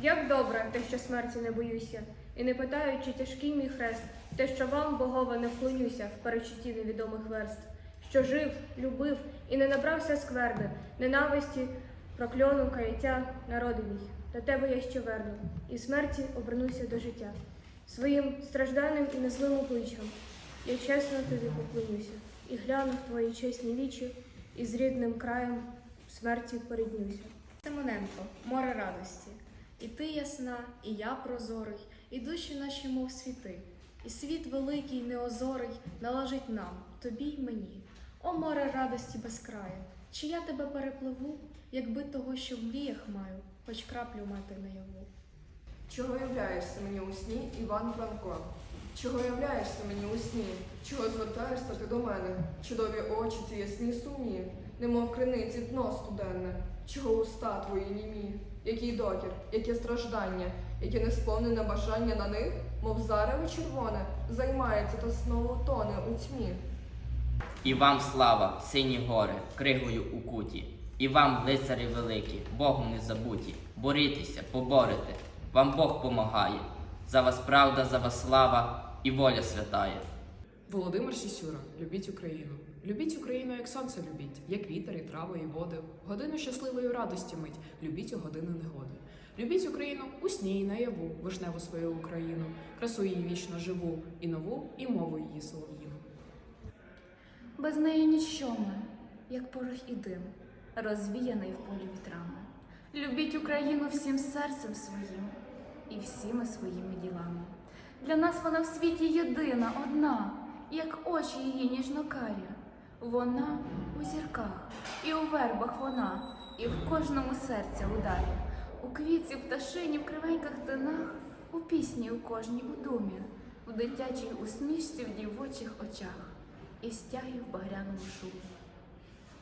Як добре, те, що смерті не боюся, і не питаю, чи тяжкий мій хрест, те, що вам, богова, не вклонюся в перечутті невідомих верст, що жив, любив і не набрався скверни, ненависті, прокльону, каяття, народи мій. До тебе я ще верну, і смерті обернуся до життя. Своїм стражданим і незлим обличчям я чесно тобі поклонюся, і гляну в твої чесні вічі, і з рідним краєм смерті поріднюся. Симоненко, море радості. І ти ясна, і я прозорий, і душі наші, мов світи. І світ великий, неозорий належить нам, тобі й мені. О, море радості без краю, чи я тебе перепливу, якби того, що в мріях маю, хоч краплю мати наяву. Чого являєшся мені у сні, Іван Франко? Чого являєшся мені у сні? Чого звертаєшся ти до мене? Чудові очі ці ясні сумні, немов криниці дно студенне. Чого уста твої німі? Який докір, яке страждання, яке несповнене бажання на них, мов зарево червоне, займається та знову тоне у тьмі. І вам слава, сині гори, кригою у куті, і вам, лицарі великі, Богом не забуті, борітеся, поборете, вам Бог помагає. За вас правда, за вас слава і воля святає. Володимир Сісюра, любіть Україну. Любіть Україну, як сонце любіть, як вітер, і трави, і води. Годину щасливої радості мить, любіть у годину негоди. Любіть Україну у сні і наяву, вишневу свою Україну, красу її вічно живу, і нову, і мову її солов'їну. Без неї ніщо ми, як порох і дим, розвіяний в полі вітрами. Любіть Україну всім серцем своїм і всіми своїми ділами. Для нас вона в світі єдина, одна, як очі її ніжнокарі. Вона у зірках, і у вербах вона, і в кожному серця ударі, у квітці, пташині, в кривеньких тинах, у пісні у кожній у думі, в дитячій усмішці в дівочих очах і в стягі в багряному шумі.